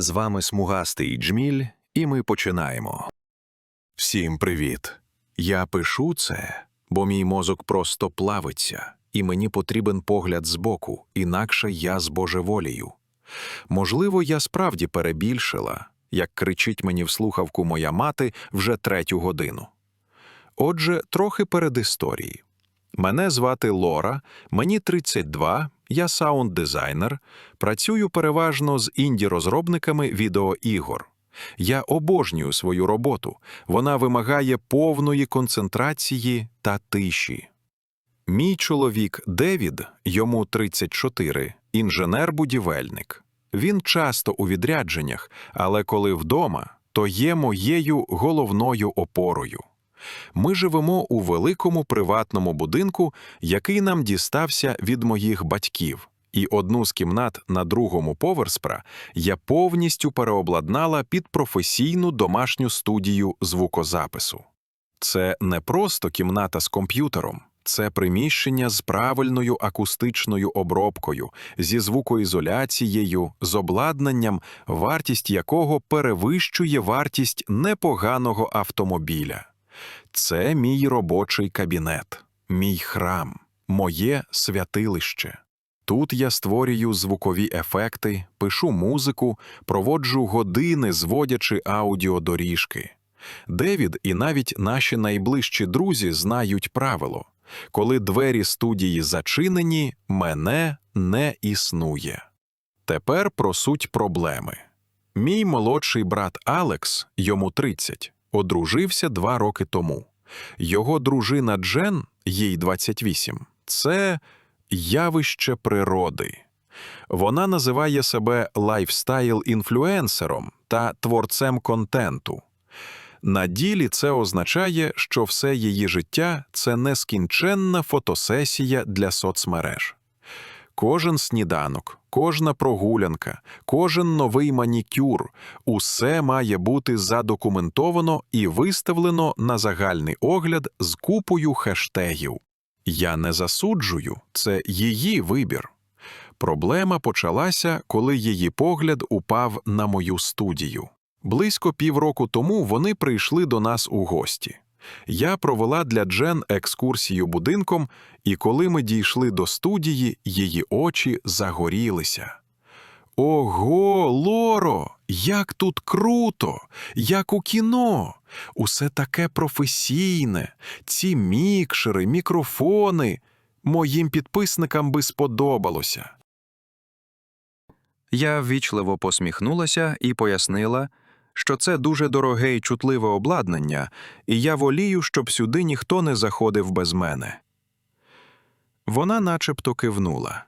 З вами смугастий Джміль, і ми починаємо. Всім привіт! Я пишу це, бо мій мозок просто плавиться, і мені потрібен погляд збоку, інакше я збожеволію. Можливо, я справді перебільшила, як кричить мені в слухавку моя мати вже третю годину. Отже, трохи передісторії. Мене звати Лора, мені 32, я саунд-дизайнер, працюю переважно з інді-розробниками відеоігор. Я обожнюю свою роботу, вона вимагає повної концентрації та тиші. Мій чоловік Девід, йому 34, інженер-будівельник. Він часто у відрядженнях, але коли вдома, то є моєю головною опорою. Ми живемо у великому приватному будинку, який нам дістався від моїх батьків, і одну з кімнат на другому поверспра я повністю переобладнала під професійну домашню студію звукозапису. Це не просто кімната з комп'ютером, це приміщення з правильною акустичною обробкою, зі звукоізоляцією, з обладнанням, вартість якого перевищує вартість непоганого автомобіля. Це мій робочий кабінет, мій храм, моє святилище. Тут я створюю звукові ефекти, пишу музику, проводжу години, зводячи аудіодоріжки. Девід і навіть наші найближчі друзі знають правило коли двері студії зачинені, мене не існує. Тепер про суть проблеми. Мій молодший брат Алекс, йому 30, одружився два роки тому. Його дружина Джен, їй 28, це явище природи. Вона називає себе лайфстайл-інфлюенсером та творцем контенту. На ділі це означає, що все її життя це нескінченна фотосесія для соцмереж. Кожен сніданок, кожна прогулянка, кожен новий манікюр усе має бути задокументовано і виставлено на загальний огляд з купою хештегів. Я не засуджую, це її вибір. Проблема почалася, коли її погляд упав на мою студію. Близько півроку тому вони прийшли до нас у гості. Я провела для Джен екскурсію будинком, і коли ми дійшли до студії, її очі загорілися. Ого, Лоро, як тут круто, як у кіно! Усе таке професійне, ці мікшери, мікрофони. Моїм підписникам би сподобалося. Я ввічливо посміхнулася і пояснила, що це дуже дороге і чутливе обладнання, і я волію, щоб сюди ніхто не заходив без мене. Вона начебто кивнула.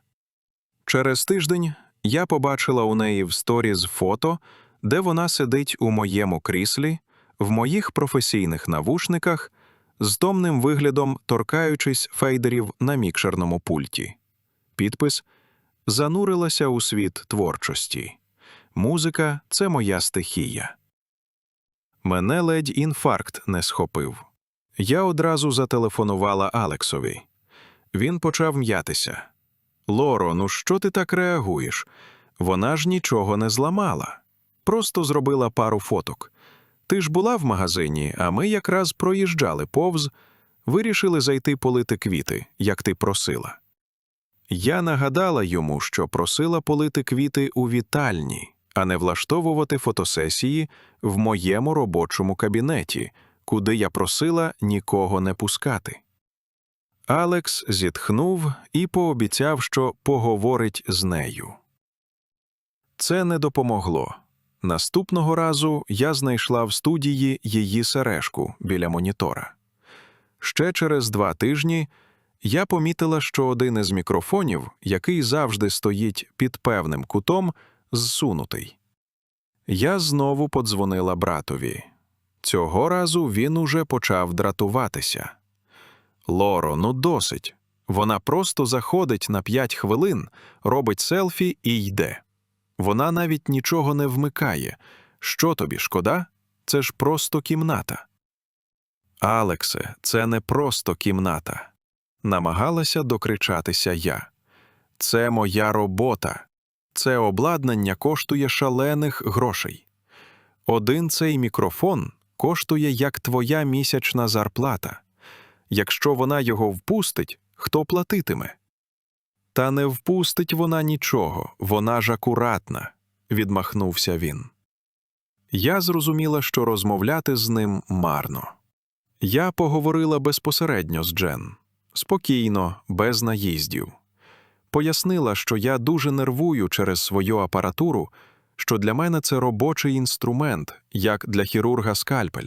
Через тиждень я побачила у неї в сторіз фото, де вона сидить у моєму кріслі, в моїх професійних навушниках, з томним виглядом торкаючись фейдерів на мікшерному пульті. Підпис занурилася у світ творчості. Музика це моя стихія. Мене ледь інфаркт не схопив. Я одразу зателефонувала Алексові. Він почав м'ятися. Лоро, ну що ти так реагуєш? Вона ж нічого не зламала. Просто зробила пару фоток. Ти ж була в магазині, а ми якраз проїжджали повз, вирішили зайти полити квіти, як ти просила. Я нагадала йому, що просила полити квіти у вітальні, а не влаштовувати фотосесії в моєму робочому кабінеті, куди я просила нікого не пускати. Алекс зітхнув і пообіцяв, що поговорить з нею. Це не допомогло. Наступного разу я знайшла в студії її сережку біля монітора. Ще через два тижні я помітила, що один із мікрофонів, який завжди стоїть під певним кутом, зсунутий. Я знову подзвонила братові. Цього разу він уже почав дратуватися. Лоро, ну досить. Вона просто заходить на п'ять хвилин, робить селфі і йде. Вона навіть нічого не вмикає. Що тобі, шкода? Це ж просто кімната. Алексе, це не просто кімната. Намагалася докричатися я. Це моя робота. Це обладнання коштує шалених грошей. Один цей мікрофон коштує як твоя місячна зарплата. Якщо вона його впустить, хто платитиме? Та не впустить вона нічого, вона ж акуратна, відмахнувся він. Я зрозуміла, що розмовляти з ним марно. Я поговорила безпосередньо з Джен, спокійно, без наїздів. Пояснила, що я дуже нервую через свою апаратуру, що для мене це робочий інструмент, як для хірурга скальпель.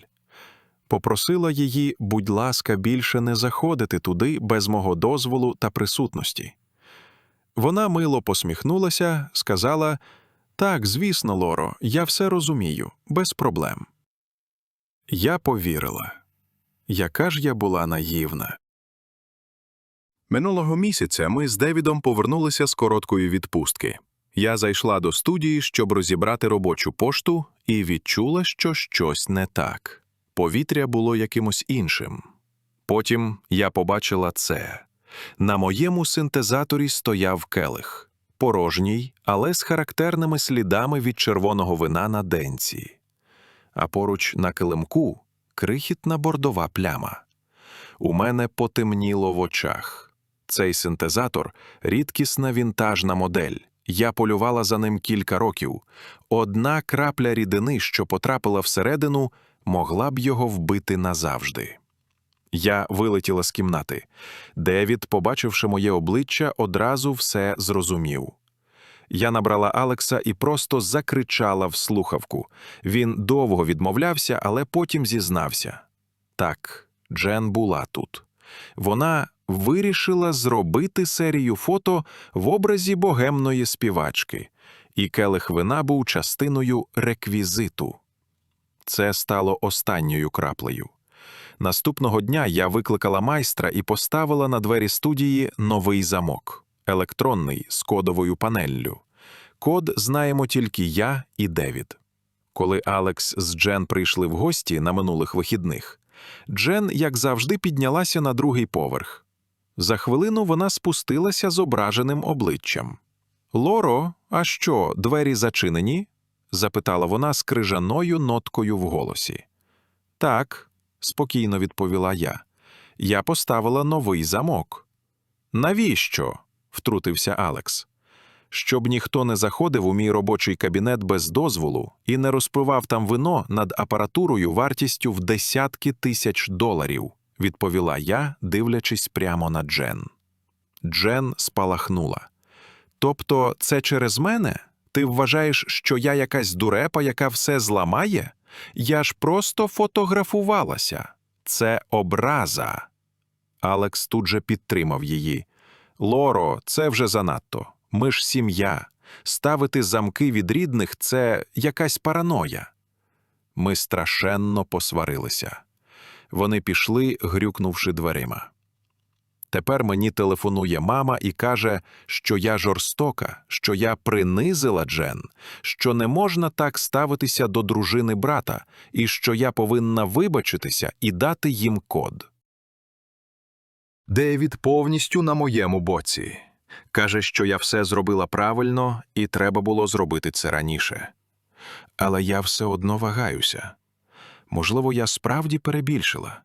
Попросила її, будь ласка, більше не заходити туди без мого дозволу та присутності. Вона мило посміхнулася, сказала Так, звісно, Лоро, я все розумію, без проблем. Я повірила. Яка ж я була наївна. Минулого місяця ми з Девідом повернулися з короткої відпустки. Я зайшла до студії, щоб розібрати робочу пошту, і відчула, що щось не так. Повітря було якимось іншим. Потім я побачила це. На моєму синтезаторі стояв келих, порожній, але з характерними слідами від червоного вина на денці. А поруч на килимку крихітна бордова пляма. У мене потемніло в очах. Цей синтезатор рідкісна вінтажна модель. Я полювала за ним кілька років. Одна крапля рідини, що потрапила всередину, могла б його вбити назавжди. Я вилетіла з кімнати. Девід, побачивши моє обличчя, одразу все зрозумів. Я набрала Алекса і просто закричала в слухавку. Він довго відмовлявся, але потім зізнався. Так, Джен була тут. Вона вирішила зробити серію фото в образі богемної співачки, і келих вина був частиною реквізиту. Це стало останньою краплею. Наступного дня я викликала майстра і поставила на двері студії новий замок електронний з кодовою панеллю. Код знаємо тільки я і Девід. Коли Алекс з Джен прийшли в гості на минулих вихідних, Джен, як завжди, піднялася на другий поверх. За хвилину вона спустилася з ображеним обличчям. Лоро, а що, двері зачинені? запитала вона з крижаною ноткою в голосі. Так, спокійно відповіла я. Я поставила новий замок. Навіщо? втрутився Алекс. Щоб ніхто не заходив у мій робочий кабінет без дозволу і не розпивав там вино над апаратурою вартістю в десятки тисяч доларів, відповіла я, дивлячись прямо на Джен. Джен спалахнула. Тобто, це через мене? Ти вважаєш, що я якась дурепа, яка все зламає? Я ж просто фотографувалася. Це образа. Алекс тут же підтримав її. Лоро, це вже занадто. Ми ж сім'я. Ставити замки від рідних це якась параноя. Ми страшенно посварилися. Вони пішли, грюкнувши дверима. Тепер мені телефонує мама і каже, що я жорстока, що я принизила Джен, що не можна так ставитися до дружини брата, і що я повинна вибачитися і дати їм код. Девід повністю на моєму боці. Каже, що я все зробила правильно і треба було зробити це раніше. Але я все одно вагаюся. Можливо, я справді перебільшила.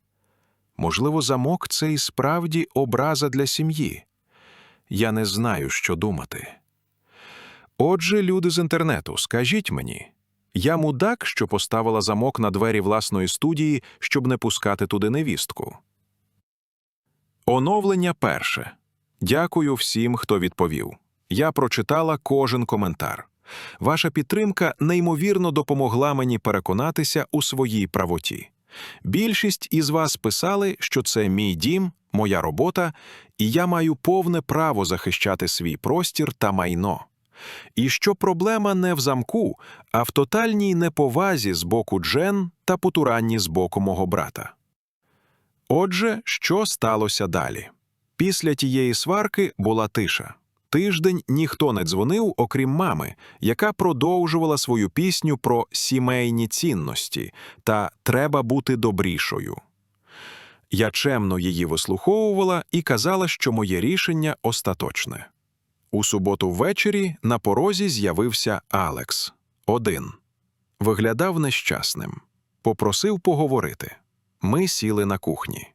Можливо, замок це і справді образа для сім'ї. Я не знаю, що думати. Отже, люди з інтернету, скажіть мені, я мудак, що поставила замок на двері власної студії, щоб не пускати туди невістку. Оновлення перше. Дякую всім, хто відповів. Я прочитала кожен коментар. Ваша підтримка неймовірно допомогла мені переконатися у своїй правоті. Більшість із вас писали, що це мій дім, моя робота, і я маю повне право захищати свій простір та майно. І що проблема не в замку, а в тотальній неповазі з боку Джен та потуранні з боку мого брата. Отже, що сталося далі? Після тієї сварки була тиша. Тиждень ніхто не дзвонив, окрім мами, яка продовжувала свою пісню про сімейні цінності та треба бути добрішою. Я чемно її вислуховувала і казала, що моє рішення остаточне. У суботу ввечері на порозі з'явився Алекс. Один. Виглядав нещасним. Попросив поговорити. Ми сіли на кухні.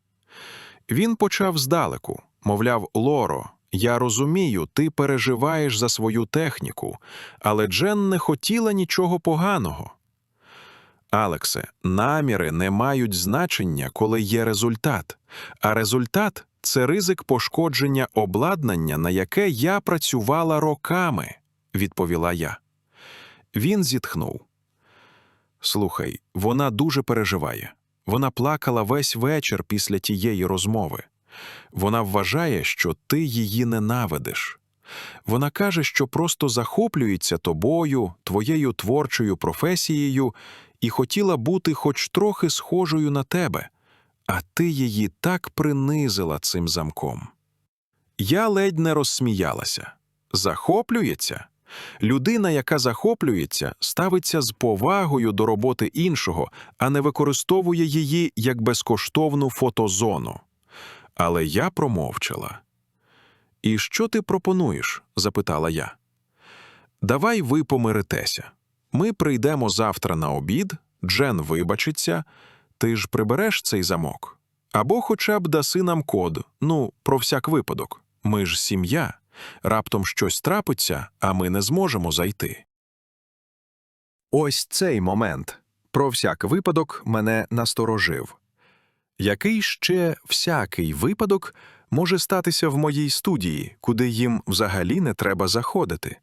Він почав здалеку, мовляв, Лоро, я розумію, ти переживаєш за свою техніку, але Джен не хотіла нічого поганого. Алексе, наміри не мають значення, коли є результат, а результат це ризик пошкодження обладнання, на яке я працювала роками, відповіла я. Він зітхнув. Слухай, вона дуже переживає. Вона плакала весь вечір після тієї розмови. Вона вважає, що ти її ненавидиш. Вона каже, що просто захоплюється тобою, твоєю творчою професією і хотіла бути хоч трохи схожою на тебе, а ти її так принизила цим замком. Я ледь не розсміялася. Захоплюється? Людина, яка захоплюється, ставиться з повагою до роботи іншого, а не використовує її як безкоштовну фотозону. Але я промовчала. І що ти пропонуєш? запитала я. Давай ви помиритеся. Ми прийдемо завтра на обід, Джен вибачиться, ти ж прибереш цей замок. Або хоча б даси нам код, ну, про всяк випадок. Ми ж сім'я. Раптом щось трапиться, а ми не зможемо зайти. Ось цей момент, про всяк випадок, мене насторожив. Який ще всякий випадок може статися в моїй студії, куди їм взагалі не треба заходити?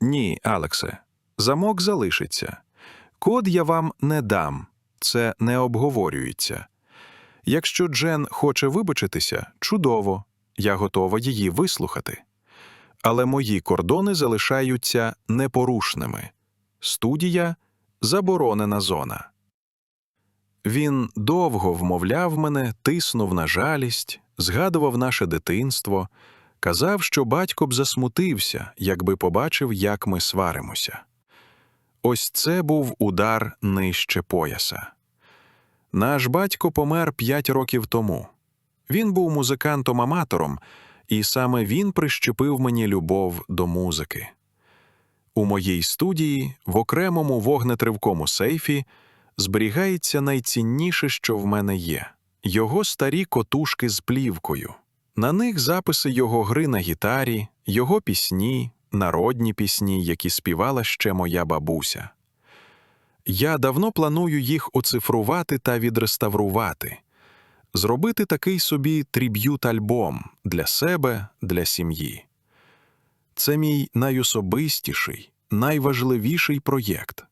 Ні, Алексе, замок залишиться. Код я вам не дам, це не обговорюється. Якщо Джен хоче вибачитися, чудово, я готова її вислухати. Але мої кордони залишаються непорушними. Студія заборонена зона. Він довго вмовляв мене, тиснув на жалість, згадував наше дитинство, казав, що батько б засмутився, якби побачив, як ми сваримося. Ось це був удар нижче пояса. Наш батько помер п'ять років тому. Він був музикантом-аматором, і саме він прищепив мені любов до музики. У моїй студії, в окремому вогнетривкому сейфі, зберігається найцінніше, що в мене є його старі котушки з плівкою. На них записи його гри на гітарі, його пісні, народні пісні, які співала ще моя бабуся. Я давно планую їх оцифрувати та відреставрувати, зробити такий собі триб'ют-альбом для себе, для сім'ї. Це мій найособистіший, найважливіший проєкт.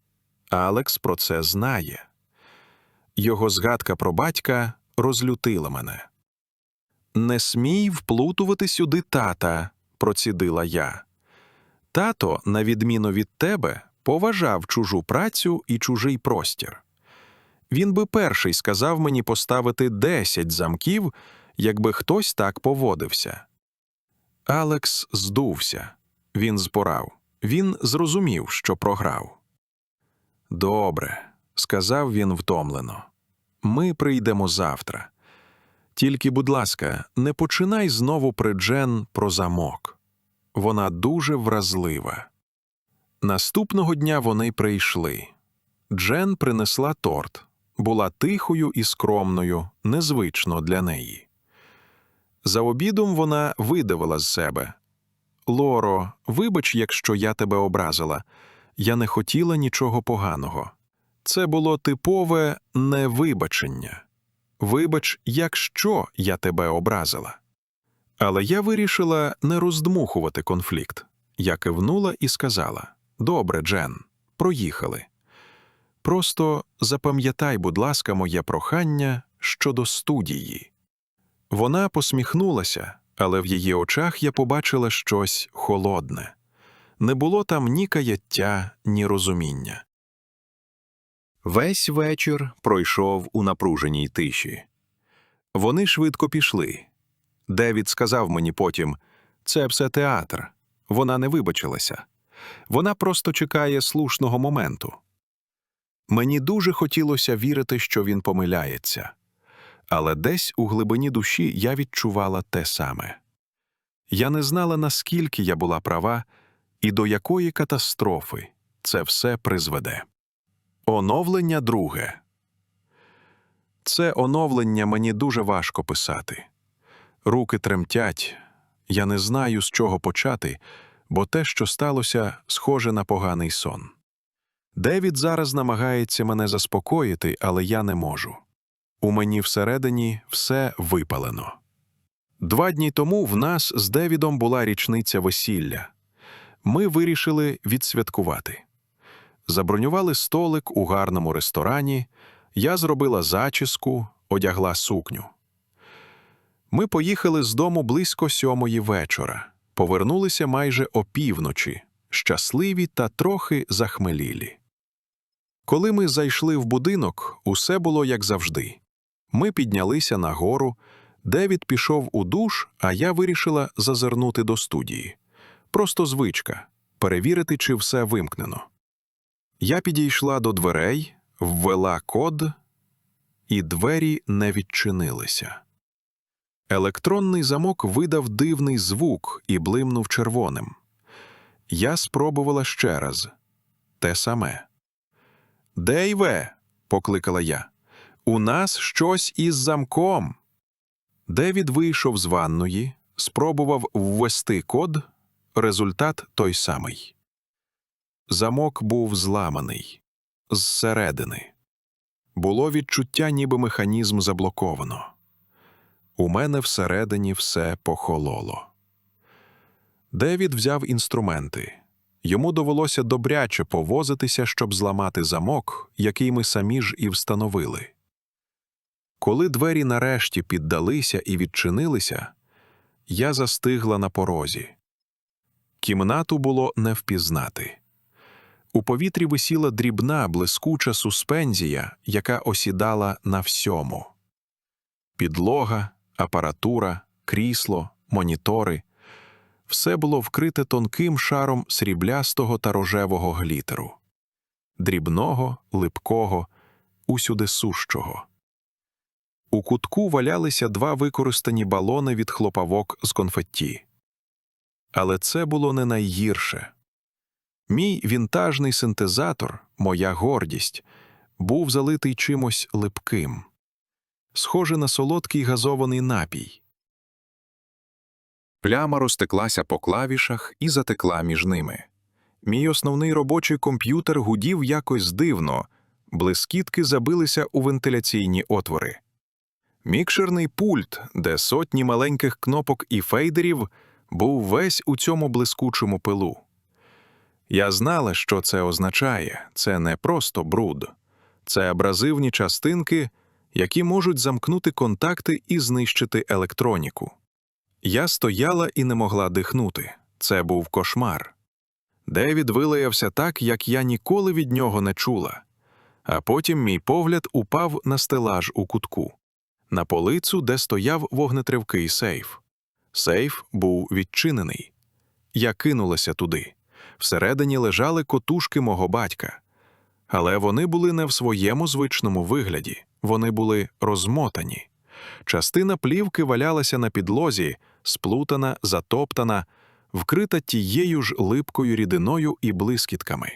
Алекс про це знає. Його згадка про батька розлютила мене. Не смій вплутувати сюди тата, процідила я. Тато, на відміну від тебе, поважав чужу працю і чужий простір. Він би перший сказав мені поставити десять замків, якби хтось так поводився. Алекс здувся. Він зборав. Він зрозумів, що програв. Добре, сказав він втомлено. Ми прийдемо завтра. Тільки, будь ласка, не починай знову при Джен про замок. Вона дуже вразлива. Наступного дня вони прийшли. Джен принесла торт, була тихою і скромною, незвично для неї. За обідом вона видавила з себе Лоро, вибач, якщо я тебе образила. Я не хотіла нічого поганого. Це було типове невибачення. Вибач, якщо я тебе образила. Але я вирішила не роздмухувати конфлікт. Я кивнула і сказала: Добре, Джен, проїхали. Просто запам'ятай, будь ласка, моє прохання щодо студії. Вона посміхнулася, але в її очах я побачила щось холодне. Не було там ні каяття, ні розуміння. Весь вечір пройшов у напруженій тиші. Вони швидко пішли. Девід сказав мені потім це все театр. Вона не вибачилася. Вона просто чекає слушного моменту. Мені дуже хотілося вірити, що він помиляється, але десь у глибині душі я відчувала те саме. Я не знала, наскільки я була права і до якої катастрофи це все призведе. Оновлення друге. Це оновлення мені дуже важко писати. Руки тремтять, я не знаю, з чого почати, бо те, що сталося, схоже на поганий сон. Девід зараз намагається мене заспокоїти, але я не можу. У мені всередині все випалено. Два дні тому в нас з Девідом була річниця весілля. Ми вирішили відсвяткувати. Забронювали столик у гарному ресторані, я зробила зачіску, одягла сукню. Ми поїхали з дому близько сьомої вечора, повернулися майже опівночі, щасливі та трохи захмелілі. Коли ми зайшли в будинок, усе було як завжди. Ми піднялися на гору, Девід пішов у душ, а я вирішила зазирнути до студії. Просто звичка перевірити, чи все вимкнено. Я підійшла до дверей, ввела код, і двері не відчинилися. Електронний замок видав дивний звук і блимнув червоним. Я спробувала ще раз те саме. Дейве, покликала я, у нас щось із замком. Девід вийшов з ванної, спробував ввести код, результат той самий. Замок був зламаний зсередини. Було відчуття, ніби механізм заблоковано. У мене всередині все похололо. Девід взяв інструменти. Йому довелося добряче повозитися, щоб зламати замок, який ми самі ж і встановили. Коли двері нарешті піддалися і відчинилися, я застигла на порозі. Кімнату було не впізнати. У повітрі висіла дрібна, блискуча суспензія, яка осідала на всьому. Підлога, апаратура, крісло, монітори все було вкрите тонким шаром сріблястого та рожевого глітеру, дрібного, липкого, усюди сущого. У кутку валялися два використані балони від хлопавок з конфетті. Але це було не найгірше. Мій вінтажний синтезатор, моя гордість, був залитий чимось липким, схоже на солодкий газований напій. Пляма розтеклася по клавішах і затекла між ними. Мій основний робочий комп'ютер гудів якось дивно, блискітки забилися у вентиляційні отвори. Мікшерний пульт, де сотні маленьких кнопок і фейдерів, був весь у цьому блискучому пилу. Я знала, що це означає це не просто бруд, це абразивні частинки, які можуть замкнути контакти і знищити електроніку. Я стояла і не могла дихнути. Це був кошмар. Девід вилаявся так, як я ніколи від нього не чула. А потім мій погляд упав на стелаж у кутку, на полицю, де стояв вогнетривкий сейф. Сейф був відчинений. Я кинулася туди. Всередині лежали котушки мого батька. Але вони були не в своєму звичному вигляді, вони були розмотані. Частина плівки валялася на підлозі, сплутана, затоптана, вкрита тією ж липкою рідиною і блискітками.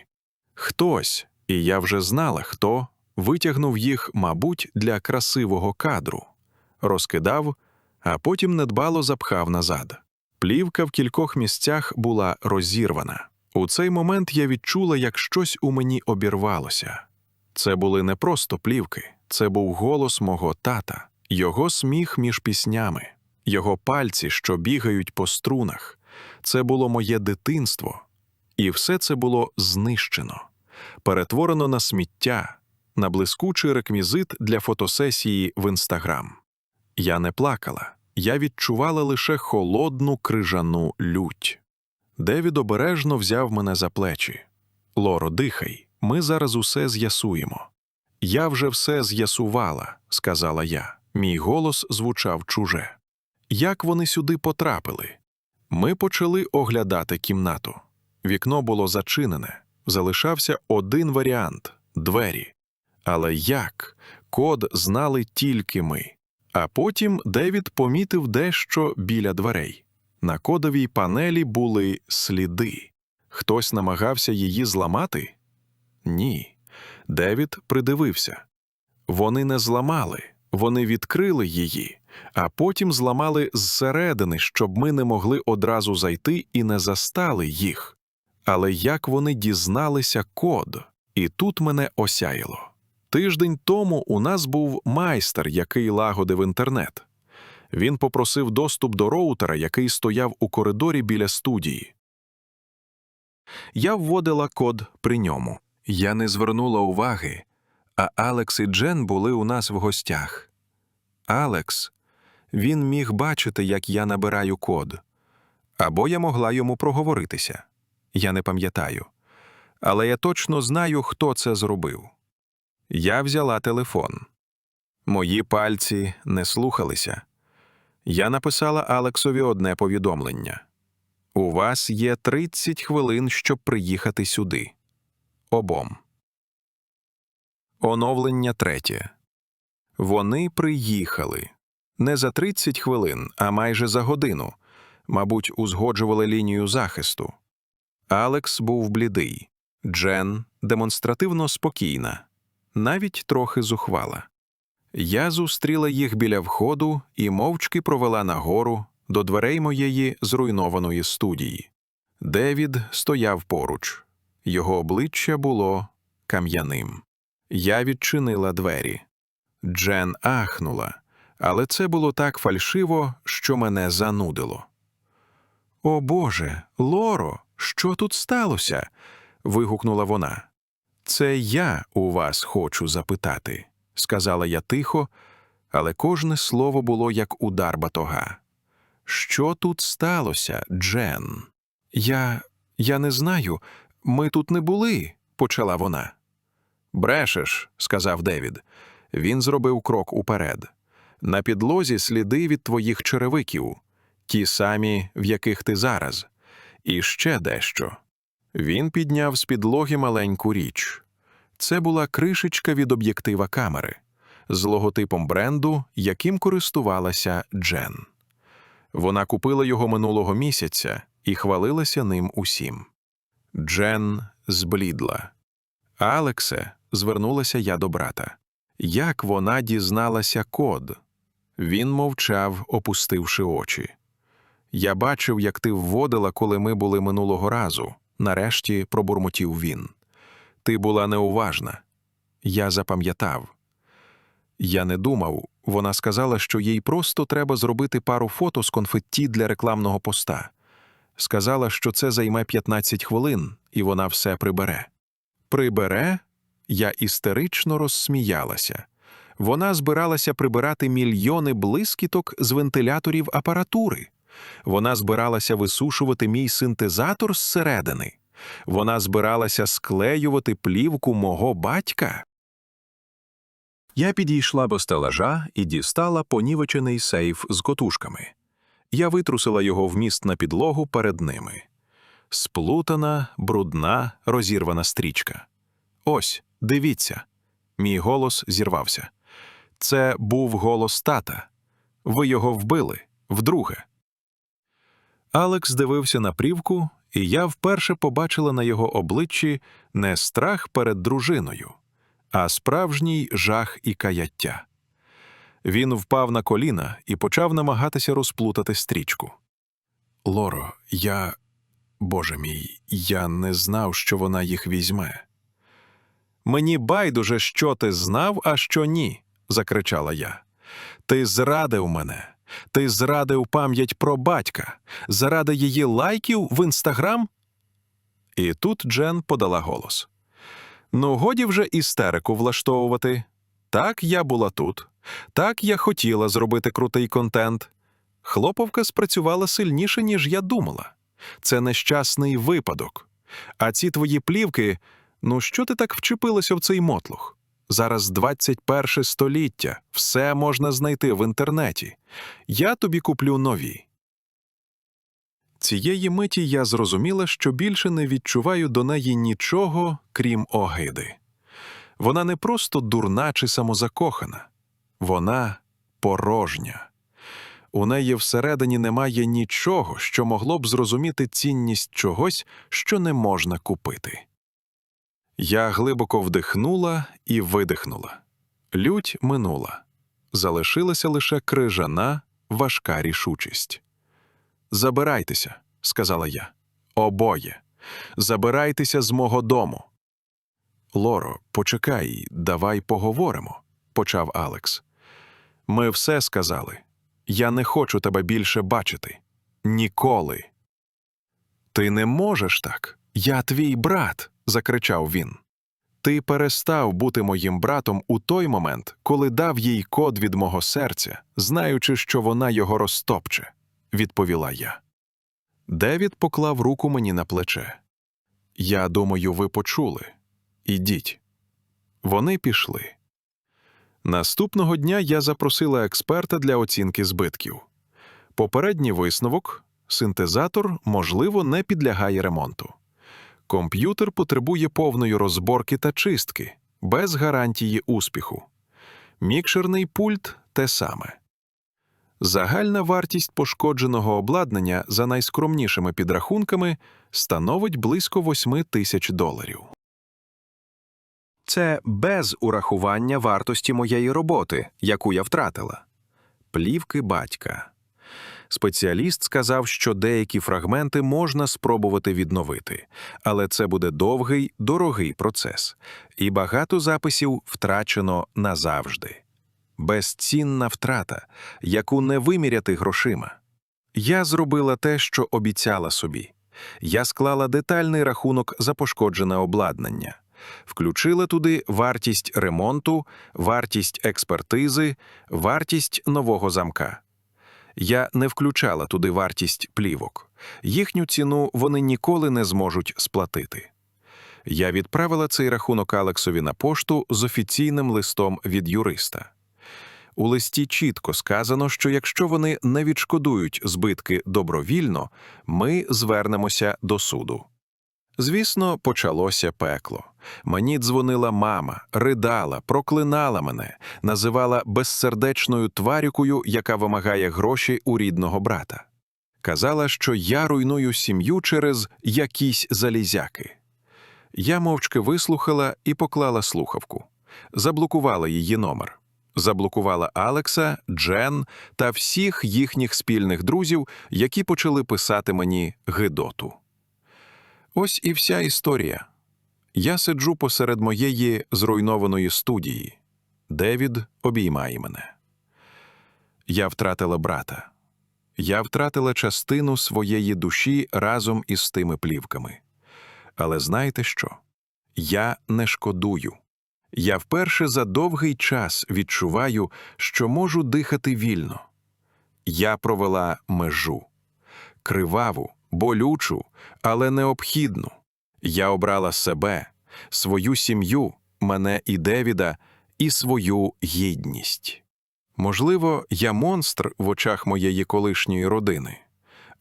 Хтось, і я вже знала, хто, витягнув їх, мабуть, для красивого кадру, розкидав, а потім недбало запхав назад. Плівка в кількох місцях була розірвана. У цей момент я відчула, як щось у мені обірвалося. Це були не просто плівки, це був голос мого тата, його сміх між піснями, його пальці, що бігають по струнах. Це було моє дитинство, і все це було знищено, перетворено на сміття, на блискучий реквізит для фотосесії в інстаграм. Я не плакала, я відчувала лише холодну крижану лють. Девід обережно взяв мене за плечі. Лоро, дихай, ми зараз усе з'ясуємо. Я вже все з'ясувала, сказала я. Мій голос звучав чуже. Як вони сюди потрапили? Ми почали оглядати кімнату. Вікно було зачинене, залишався один варіант двері. Але як? Код знали тільки ми. А потім Девід помітив дещо біля дверей. На кодовій панелі були сліди. Хтось намагався її зламати? Ні. Девід придивився. Вони не зламали, вони відкрили її, а потім зламали зсередини, щоб ми не могли одразу зайти і не застали їх. Але як вони дізналися код? І тут мене осяяло. Тиждень тому у нас був майстер, який лагодив інтернет. Він попросив доступ до роутера, який стояв у коридорі біля студії. Я вводила код при ньому. Я не звернула уваги, а Алекс і Джен були у нас в гостях. Алекс, він міг бачити, як я набираю код. Або я могла йому проговоритися. Я не пам'ятаю. Але я точно знаю, хто це зробив. Я взяла телефон. Мої пальці не слухалися. Я написала Алексові одне повідомлення. У вас є 30 хвилин, щоб приїхати сюди. Обом. Оновлення третє. Вони приїхали. Не за 30 хвилин, а майже за годину. Мабуть, узгоджували лінію захисту. Алекс був блідий. Джен демонстративно спокійна, навіть трохи зухвала. Я зустріла їх біля входу і мовчки провела нагору до дверей моєї зруйнованої студії. Девід стояв поруч. Його обличчя було кам'яним. Я відчинила двері. Джен ахнула, але це було так фальшиво, що мене занудило. О Боже, Лоро, що тут сталося? вигукнула вона. Це я у вас хочу запитати, сказала я тихо, але кожне слово було як удар батога. Що тут сталося, Джен? Я. я не знаю. Ми тут не були, почала вона. Брешеш, сказав Девід. Він зробив крок уперед. На підлозі сліди від твоїх черевиків, ті самі, в яких ти зараз, і ще дещо. Він підняв з підлоги маленьку річ. Це була кришечка від об'єктива камери з логотипом бренду, яким користувалася Джен. Вона купила його минулого місяця і хвалилася ним усім. Джен зблідла. Алексе, звернулася я до брата. Як вона дізналася код? Він мовчав, опустивши очі. Я бачив, як ти вводила, коли ми були минулого разу. Нарешті пробурмотів він. Ти була неуважна. Я запам'ятав. Я не думав. Вона сказала, що їй просто треба зробити пару фото з конфетті для рекламного поста. Сказала, що це займе 15 хвилин, і вона все прибере. Прибере? Я істерично розсміялася. Вона збиралася прибирати мільйони блискіток з вентиляторів апаратури. Вона збиралася висушувати мій синтезатор зсередини. Вона збиралася склеювати плівку мого батька. Я підійшла до стелажа і дістала понівечений сейф з котушками. Я витрусила його вміст на підлогу перед ними. Сплутана, брудна, розірвана стрічка. Ось, дивіться. Мій голос зірвався. Це був голос тата. Ви його вбили вдруге. Алекс дивився на прівку, і я вперше побачила на його обличчі не страх перед дружиною, а справжній жах і каяття. Він впав на коліна і почав намагатися розплутати стрічку. Лоро, я. Боже мій, я не знав, що вона їх візьме. Мені байдуже, що ти знав, а що ні, закричала я. Ти зрадив мене. Ти зрадив пам'ять про батька, заради її лайків в інстаграм? І тут Джен подала голос. Ну, годі вже істерику влаштовувати. Так я була тут. Так я хотіла зробити крутий контент. Хлоповка спрацювала сильніше, ніж я думала. Це нещасний випадок. А ці твої плівки, ну що ти так вчепилася в цей мотлух? Зараз 21 століття, все можна знайти в інтернеті. Я тобі куплю нові. Цієї миті я зрозуміла, що більше не відчуваю до неї нічого, крім огиди. Вона не просто дурна чи самозакохана, вона порожня. У неї всередині немає нічого, що могло б зрозуміти цінність чогось, що не можна купити. Я глибоко вдихнула і видихнула. Лють минула. Залишилася лише крижана, важка рішучість. Забирайтеся, сказала я. Обоє. Забирайтеся з мого дому. Лоро, почекай, давай поговоримо, почав Алекс. Ми все сказали. Я не хочу тебе більше бачити. Ніколи. Ти не можеш так. Я твій брат, закричав він. Ти перестав бути моїм братом у той момент, коли дав їй код від мого серця, знаючи, що вона його розтопче, відповіла я. Девід поклав руку мені на плече. Я думаю, ви почули. Ідіть. Вони пішли. Наступного дня я запросила експерта для оцінки збитків. Попередній висновок синтезатор, можливо, не підлягає ремонту. Комп'ютер потребує повної розборки та чистки, без гарантії успіху. Мікшерний пульт те саме. Загальна вартість пошкодженого обладнання за найскромнішими підрахунками становить близько 8 тисяч доларів. Це без урахування вартості моєї роботи, яку я втратила. Плівки батька. Спеціаліст сказав, що деякі фрагменти можна спробувати відновити, але це буде довгий, дорогий процес, і багато записів втрачено назавжди. Безцінна втрата, яку не виміряти грошима. Я зробила те, що обіцяла собі. Я склала детальний рахунок за пошкоджене обладнання, включила туди вартість ремонту, вартість експертизи, вартість нового замка. Я не включала туди вартість плівок. Їхню ціну вони ніколи не зможуть сплатити. Я відправила цей рахунок Алексові на пошту з офіційним листом від юриста. У листі чітко сказано, що якщо вони не відшкодують збитки добровільно, ми звернемося до суду. Звісно, почалося пекло. Мені дзвонила мама, ридала, проклинала мене, називала безсердечною тварюкою, яка вимагає гроші у рідного брата. Казала, що я руйную сім'ю через якісь залізяки. Я мовчки вислухала і поклала слухавку. Заблокувала її номер. Заблокувала Алекса, Джен та всіх їхніх спільних друзів, які почали писати мені гидоту. Ось і вся історія. Я сиджу посеред моєї зруйнованої студії. Девід обіймає мене. Я втратила брата. Я втратила частину своєї душі разом із тими плівками. Але знаєте що? Я не шкодую. Я вперше за довгий час відчуваю, що можу дихати вільно. Я провела межу криваву, болючу, але необхідну. Я обрала себе, свою сім'ю, мене і Девіда, і свою гідність. Можливо, я монстр в очах моєї колишньої родини,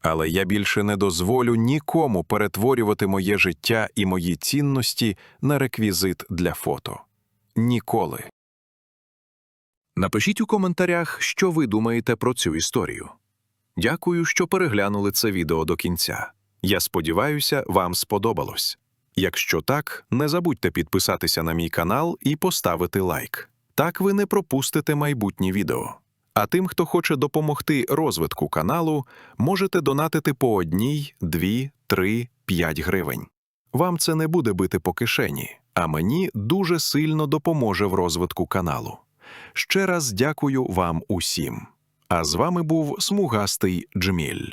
але я більше не дозволю нікому перетворювати моє життя і мої цінності на реквізит для фото. Ніколи. Напишіть у коментарях, що ви думаєте про цю історію. Дякую, що переглянули це відео до кінця. Я сподіваюся, вам сподобалось. Якщо так, не забудьте підписатися на мій канал і поставити лайк. Так ви не пропустите майбутні відео. А тим, хто хоче допомогти розвитку каналу, можете донатити по одній, дві, три, п'ять гривень. Вам це не буде бити по кишені, а мені дуже сильно допоможе в розвитку каналу. Ще раз дякую вам усім. А з вами був смугастий Джміль.